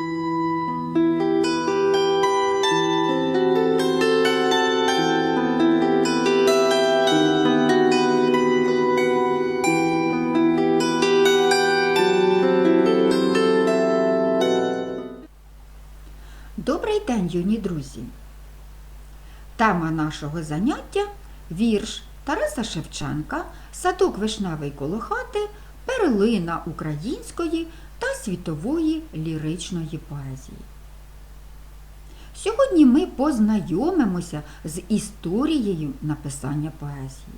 Добрий день, юні друзі! Тема нашого заняття вірш Тараса Шевченка, садок вишневий коло хати, перлина української та світової ліричної поезії. Сьогодні ми познайомимося з історією написання поезії,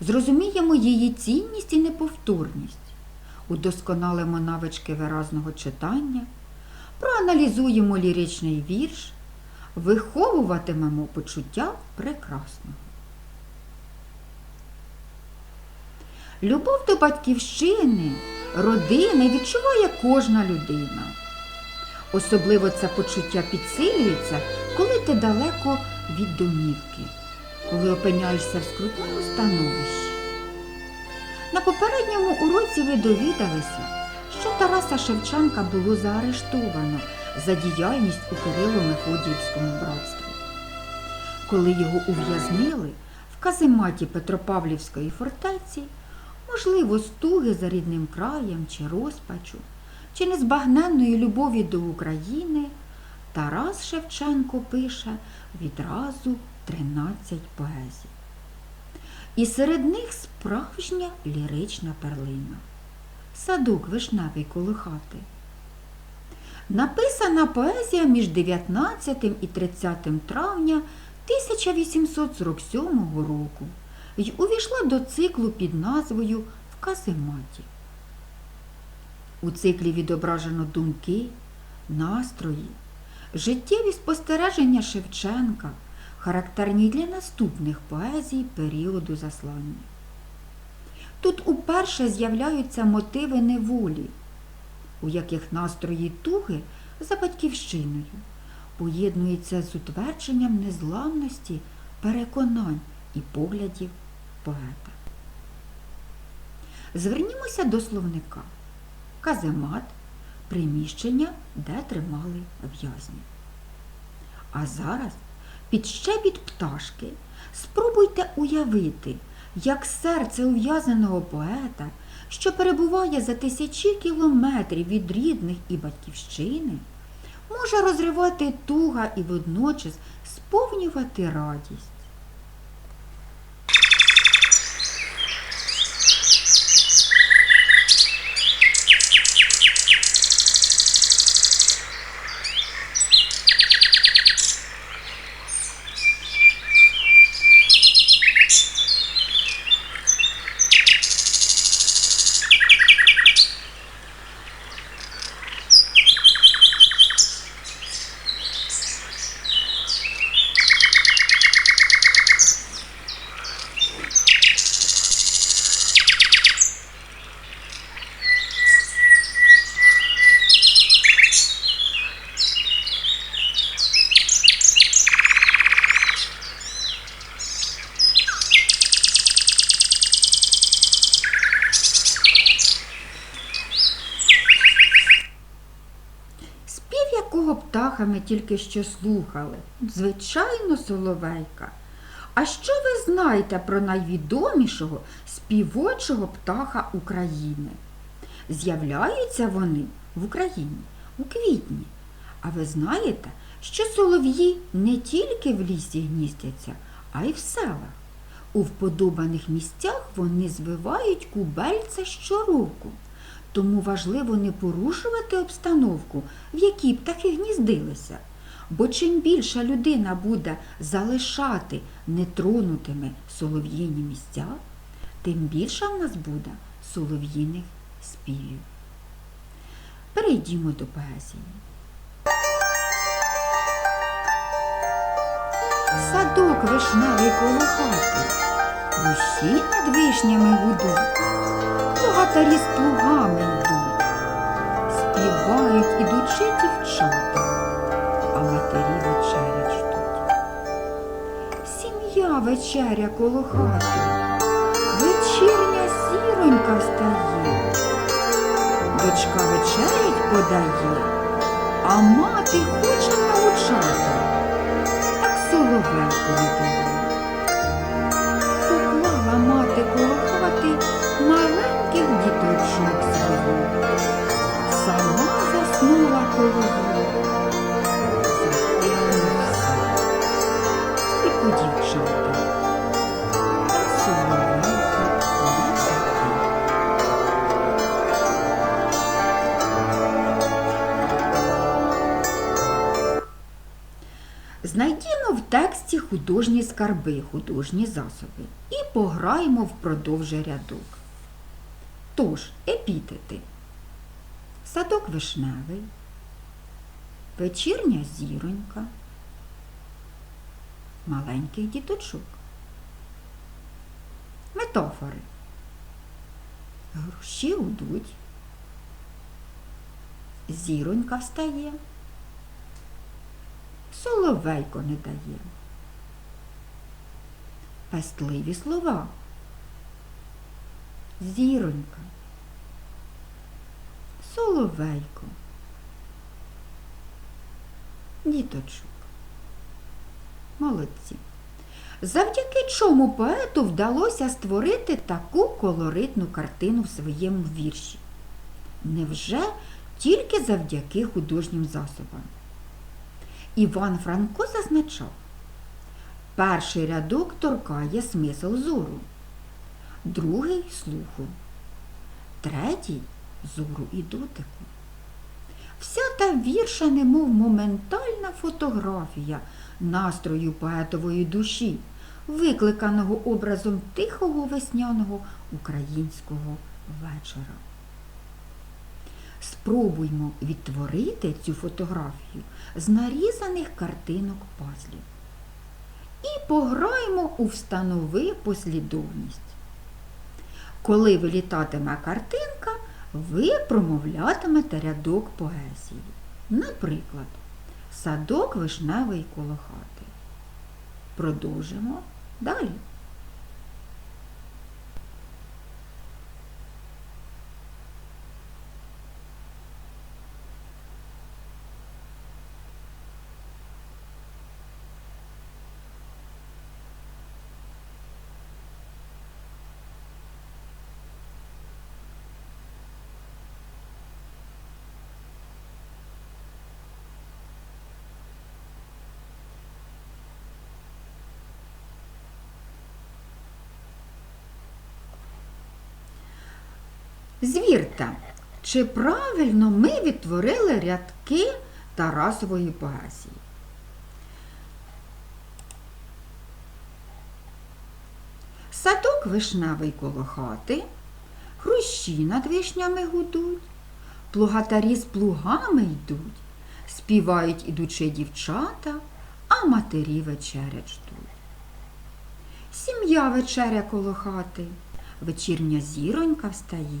зрозуміємо її цінність і неповторність, удосконалимо навички виразного читання, проаналізуємо ліричний вірш, виховуватимемо почуття прекрасного. Любов до батьківщини, родини відчуває кожна людина. Особливо це почуття підсилюється, коли ти далеко від домівки, коли опиняєшся в скрутному становищі. На попередньому уроці ви довідалися, що Тараса Шевченка було заарештовано за діяльність у Кирило-Мефодіївському братстві. Коли його ув'язнили в казематі Петропавлівської фортеці, можливо, стуги за рідним краєм чи розпачу, чи незбагненної любові до України, Тарас Шевченко пише відразу 13 поезій. І серед них справжня лірична перлина. Садок вишневий коло хати. Написана поезія між 19 і 30 травня 1847 року й увійшла до циклу під назвою В казематі. У циклі відображено думки, настрої, життєві спостереження Шевченка, характерні для наступних поезій періоду заслання. Тут уперше з'являються мотиви неволі, у яких настрої туги за батьківщиною поєднуються з утвердженням незламності, переконань і поглядів поета. Звернімося до словника. Каземат приміщення, де тримали в'язнів. А зараз під щебіт пташки спробуйте уявити, як серце ув'язаного поета, що перебуває за тисячі кілометрів від рідних і батьківщини, може розривати туга і водночас сповнювати радість. Якого птаха ми тільки що слухали? Звичайно, соловейка. А що ви знаєте про найвідомішого співочого птаха України? З'являються вони в Україні у квітні. А ви знаєте, що солов'ї не тільки в лісі гніздяться, а й в селах. У вподобаних місцях вони звивають кубельця щороку. Тому важливо не порушувати обстановку, в якій птахи гніздилися. Бо чим більша людина буде залишати нетронутими солов'їні місця, тим більше в нас буде солов'їних співів. Перейдімо до поезії. Садок вишневий коло хати, Руші над вишнями гудуть, Плугатарі з плугами йдуть, співають ідучи дівчата, а матері вечерять ждуть. Сім'я вечеря коло хати, вечірня зіронька встає, дочка вечерять подає, а мати хоче научати. Так соловейко не художні скарби, художні засоби і пограємо впродовж рядок. Тож, епітети. Садок вишневий, вечірня зіронька, маленьких діточок. Метафори. Груші удуть, зіронька встає. Соловейко не дає. Пестливі слова. Зіронька. Соловейко. Діточок. Молодці. Завдяки чому поету вдалося створити таку колоритну картину в своєму вірші? Невже тільки завдяки художнім засобам? Іван Франко зазначав, перший рядок торкає смисл зору, другий слуху, третій зору і дотику. Вся та вірша, немов моментальна фотографія настрою поетової душі, викликаного образом тихого весняного українського вечора. Спробуймо відтворити цю фотографію з нарізаних картинок пазлів. Пограємо у встанови послідовність. Коли вилітатиме картинка, ви промовлятимете рядок поезії. Наприклад, садок вишневий коло хати. Продовжимо далі. Звірте, чи правильно ми відтворили рядки Тарасової поезії? Садок вишневий коло хати, хрущі над вишнями гудуть, плугатарі з плугами йдуть, співають ідучи дівчата, а матері вечерять ждуть. Сім'я вечеря коло хати, вечірня зіронька встає,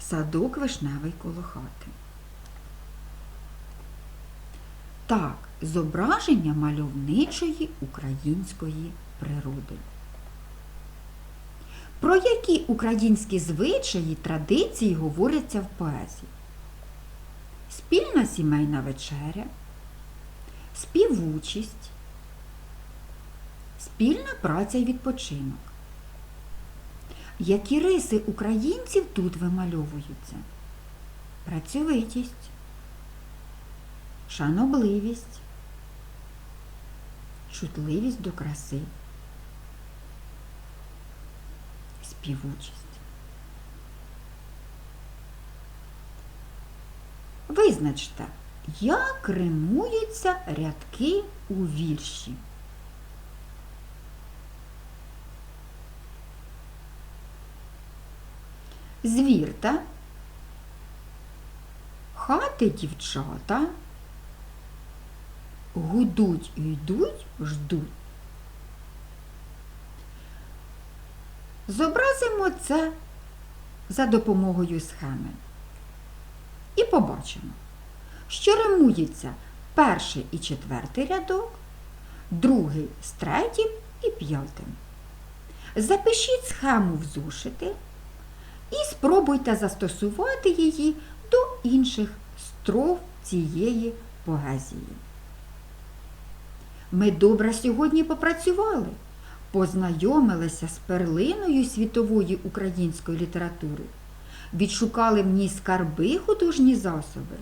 Садок вишневий коло хати. Так, зображення мальовничої української природи. Про які українські звичаї традиції говоряться в поезії? Спільна сімейна вечеря, співучість, спільна праця і відпочинок. Які риси українців тут вимальовуються? Працьовитість, шанобливість, чутливість до краси, співучість. Визначте, як римуються рядки у вірші. Звірта, Знаєте, дівчата, гудуть і йдуть, ждуть. Зобразимо це за допомогою схеми. І побачимо, що римується перший і четвертий рядок, другий з третім і п'ятим. Запишіть схему в зошити і спробуйте застосувати її до інших строф цієї поезії. Ми добре сьогодні попрацювали, познайомилися з перлиною світової української літератури, відшукали в ній скарби художні засоби,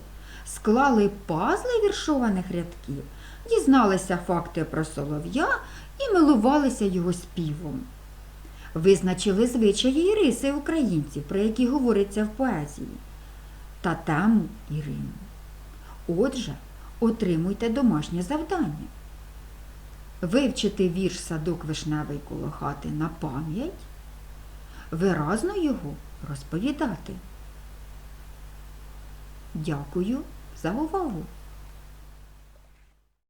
склали пазли віршованих рядків, дізналися факти про солов'я і милувалися його співом. Визначили звичаї і риси українців, про які говориться в поезії, та тему і Риму. Отже, отримуйте домашнє завдання. Вивчити вірш садок вишневий коло хати на пам'ять, виразно його розповідати. Дякую за увагу!